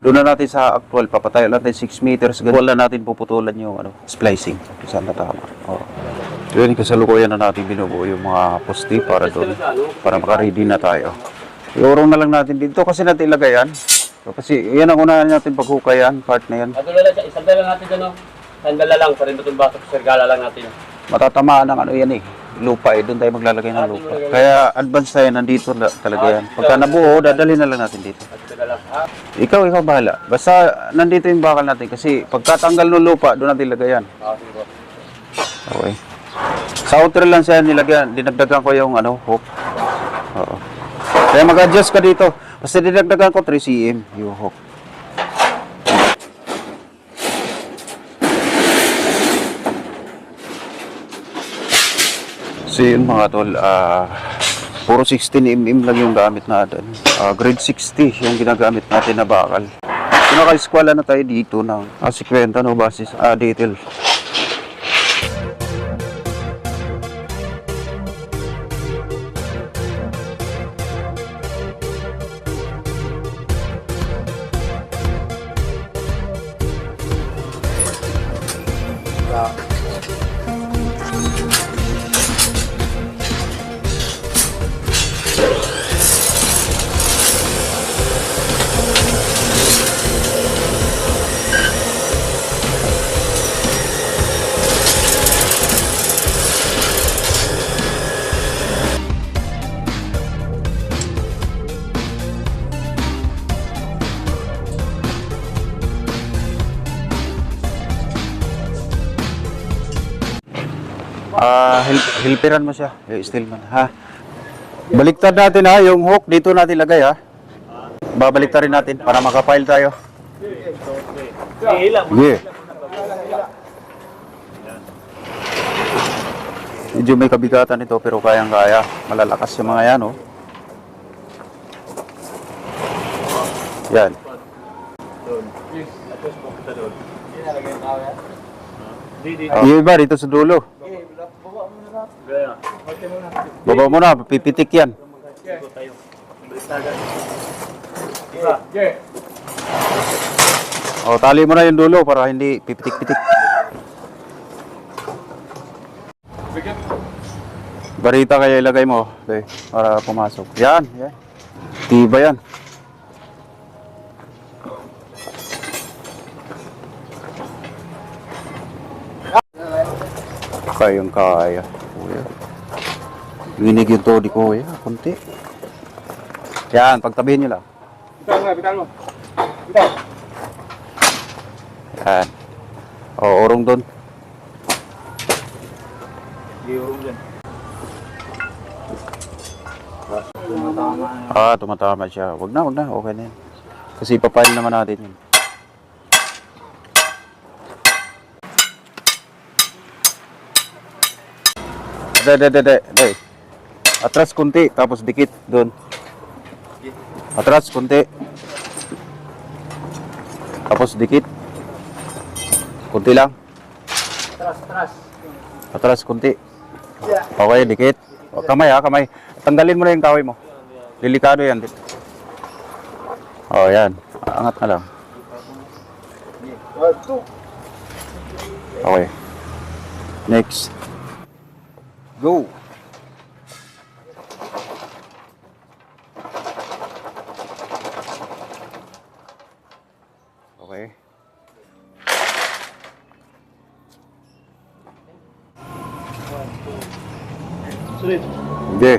Doon na natin sa actual, papatayo natin 6 meters. Ganun na natin puputulan yung ano, splicing. Saan na tama. Oo. Yun, kasalukuyan na natin binubuo yung mga poste para doon. Para makaready na tayo. Iurong na lang natin dito kasi natin ilagay yan. So, kasi yan ang unahan natin paghukayan, part na yan. Ato lang, isang dala natin dyan, no? Sandala lang, pa rin itong batok, sirgala lang natin. Matatamaan ng ano yan eh. Lupa eh. Doon tayo maglalagay ng lupa. Kaya advance tayo, nandito na talaga yan. Pagka nabuo, dadalhin na lang natin dito. Ikaw, ikaw bahala. Basta nandito yung bakal natin kasi pagkatanggal ng lupa, doon natin ilagay yan. sige po. Okay. Sa outer lang siya nilagyan. Dinagdagan ko yung ano, hook. Oo. Kaya mag-adjust ka dito. Basta dinagdagan ko 3 cm yung hook. So yun mga tol, ah, puro 16mm lang yung gamit natin. Ah, grade 60 yung ginagamit natin na bakal. Pinaka-eskwala na tayo dito ng ah, 50 no, basis ah, detail. Ah, hil hilpiran mo siya, yung stillman, ha? Baliktad natin ha, yung hook dito natin lagay ha. Babaliktarin natin para makapile tayo. Sige. Medyo may kabigatan ito pero kayang-kaya. Malalakas yung mga yan, oh. Yan. Yung iba dito sa dulo. Baba mo na, pipitik yan. O, tali mo na yung dulo para hindi pipitik-pitik. Barita kaya ilagay mo, okay, para pumasok. Yan, yan. Tiba yan. Kayang kaya. Ginig yung todi ko, kuya. Kunti. Yan, pagtabihin nyo lang. Bitawan mo, bitawan mo. Yan. O, urong doon. Ah, tumatama siya. Wag na, wag na. Okay na yan. Kasi ipapile naman natin yun. Ade, ade, ade. Atras kunti, tapos dikit doon. Atras kunti. Tapos dikit. Kunti lang. Tras, tras. Atras kunti. Okay, dikit. O, kamay ha, kamay. Tanggalin mo na yung kaway mo. Delikado yan. Oh, yan. Angat na lang. Okay. Next. Go. Hindi.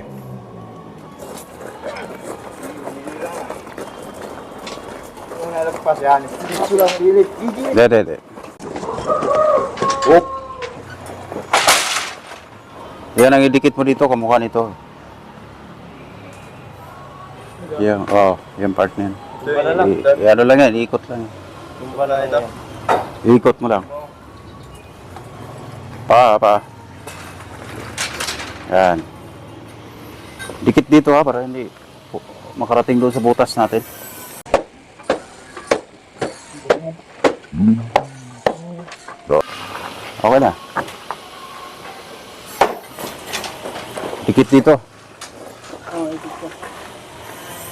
Kung nalagpas yan, dito lang pilit. Hindi, hindi, hindi. Oop. Yan ang idikit mo dito, kamukha nito. Yan, oh, yung part na yan. Lang. I, ano lang yan, ikot lang. yan. Kumpara ito. Ikot mo lang. Pa, pa. Yan. Dikit dito ha, para hindi makarating doon sa butas natin. Okay na. Dikit dito. Oh.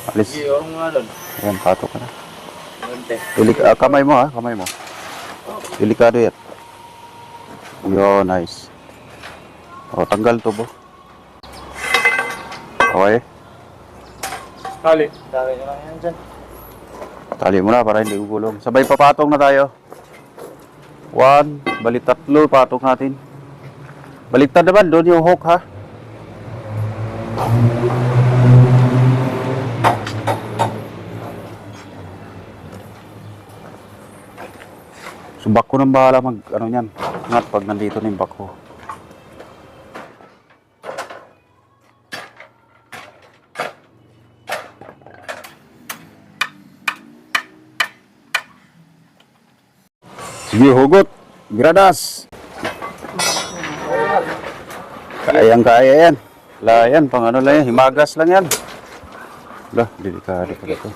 Alis. Doon. Ayan, pato ka na. Delik ah, kamay mo ha, kamay mo. Delikado yan. Yo, nice. O, tanggal to bo. Okay. Kali. Tali mo na para hindi gugulong. Sabay papatong na tayo. One, balik tatlo, patong natin. Baliktad naman, doon yung hook ha. Subak ko nang bahala mag, ano yan, ngat pag nandito na yung bako. Sige, hugot. Gradas. Kayang kaya yan. Wala yan, pang ano lang yan. Himagas lang yan. Wala, delikado pala ito.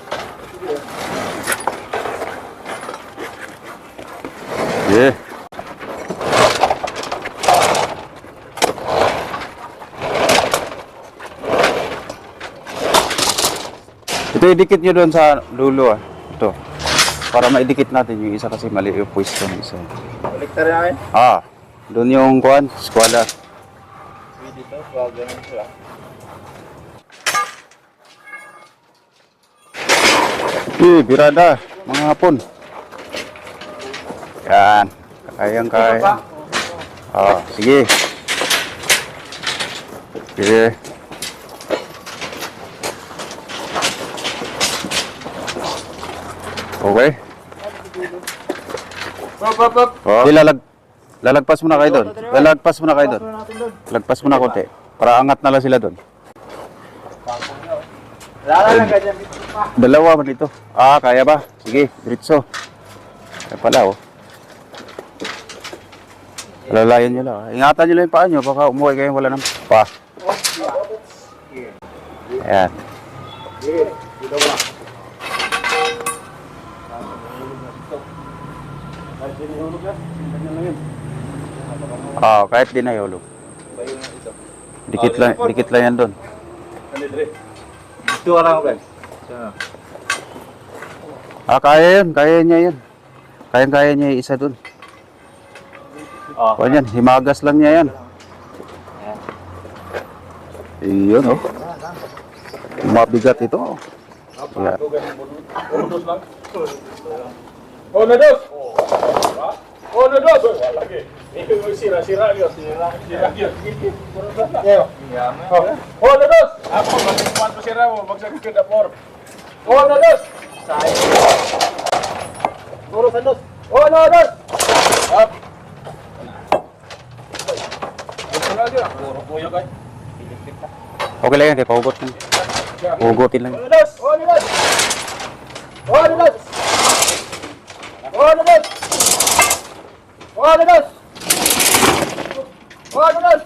Yeah. Ito idikit nyo doon sa dulo ah. Ito. Para maidikit natin yung isa kasi mali yung pwesto ng isa. Baliktar namin. Ah, doon yung kuan, squala. Dito, wag ganun sila. Eh, birada, mga hapon. Yan, kayang kaya. Ah, sige. Sige. Okay. Hop, hop, hop. Oh. lalag lalagpas muna kayo doon. Lalagpas muna kayo doon. Lagpas muna konti. Para angat na lang sila doon. Dalawa man ito. Ah, kaya ba? Sige, diretso. Kaya pala, oh. Lalayan nyo lang. Ingatan nyo lang yung paa nyo. Baka umuwi kayo wala ng pa. Ayan. Ah, kahit di na yolo. Dikit lang, dikit lang yan doon. Ito ka lang, Ben. Ah, kaya yun. Kaya niya yun. Kaya-kaya niya isa doon. Oh. Kuha yan, himagas lang niya yan. Iyon, oh. Mabigat ito. oh. Yeah. Oh, na dos! Oh, na dos! Wala lagi. Sira-sira yun. Sira yun. Oh, oh, na dos! Ako, magkikuan pa sira mo. Magsagin ka na por. Oh, na dos! Puro sa dos. Oh, na dos! Up! Puro kuya kay. Okay lang yan, kaya pahugot lang. Pahugotin lang. Oh, na dos! Oh, na dos! Oh, na dos! Oh, na dos!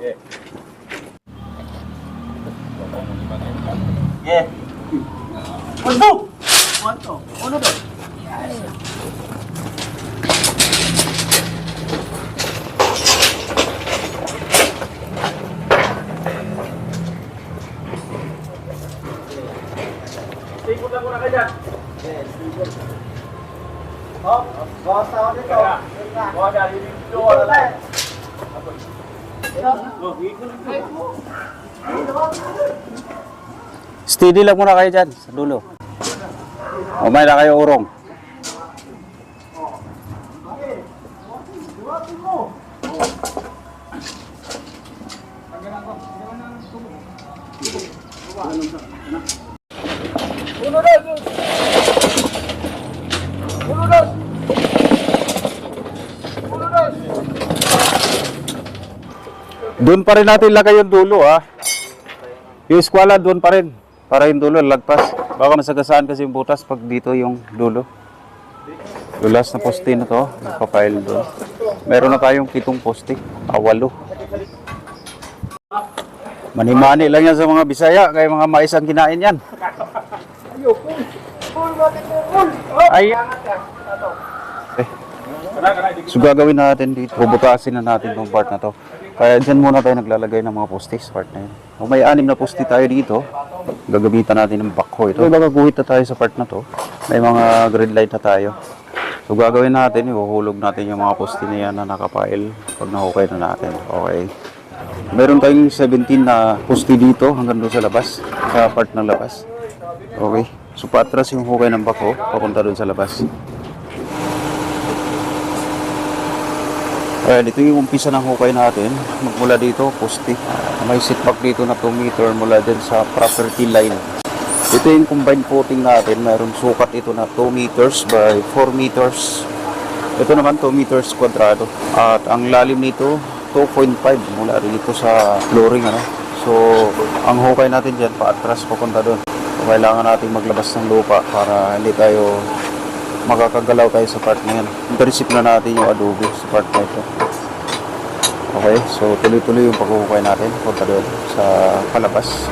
Yeah. Yeah. Ano? Ano dos? Ikot lang muna ka dyan. Oh, bawas ako dito. Bawas ako dito. Wala lang. Steady lang muna kayo dyan, sa dulo. Umay na kayo urong. Uno, dos. Uno, dos. Uno, dos. Doon pa rin natin lagay yung dulo, ah. Yung squala, doon pa rin. Para yung dulo, lagpas. Baka masagasaan kasi yung butas pag dito yung dulo. Yung last na poste na to, nagpapail doon. Meron na tayong pitong poste. Awalo. Manimani lang yan sa mga Bisaya, kaya mga mais ang kinain yan. Ay, eh. So gagawin natin dito, bubutasin na natin tong part na to. Kaya dyan muna tayo naglalagay ng mga postis part na yun. Kung may anim na posti tayo dito, gagamitan natin ng backhoe. ito. May mga guhit na tayo sa part na to. May mga grid light na tayo. So gagawin natin, ihuhulog natin yung mga poste na yan na nakapile pag nahukay na natin. Okay. Meron tayong 17 na poste dito hanggang doon sa labas, sa part ng labas. Okay. So patras yung hukay ng bako, papunta doon sa labas. Ayan, ito yung umpisa ng hukay natin. Magmula dito, poste. May setback dito na 2 meter mula din sa property line. Ito yung combined footing natin. Mayroong sukat ito na 2 meters by 4 meters. Ito naman 2 meters kwadrado. At ang lalim nito, 2.5 mula rito sa flooring. Ano? So, ang hukay natin dyan, paatras papunta doon. So, kailangan natin maglabas ng lupa para hindi tayo makakagalaw tayo sa part na yan. Intersip na natin yung adobe sa part na ito. Okay, so tuloy-tuloy yung paghuhukay natin punta doon sa palabas.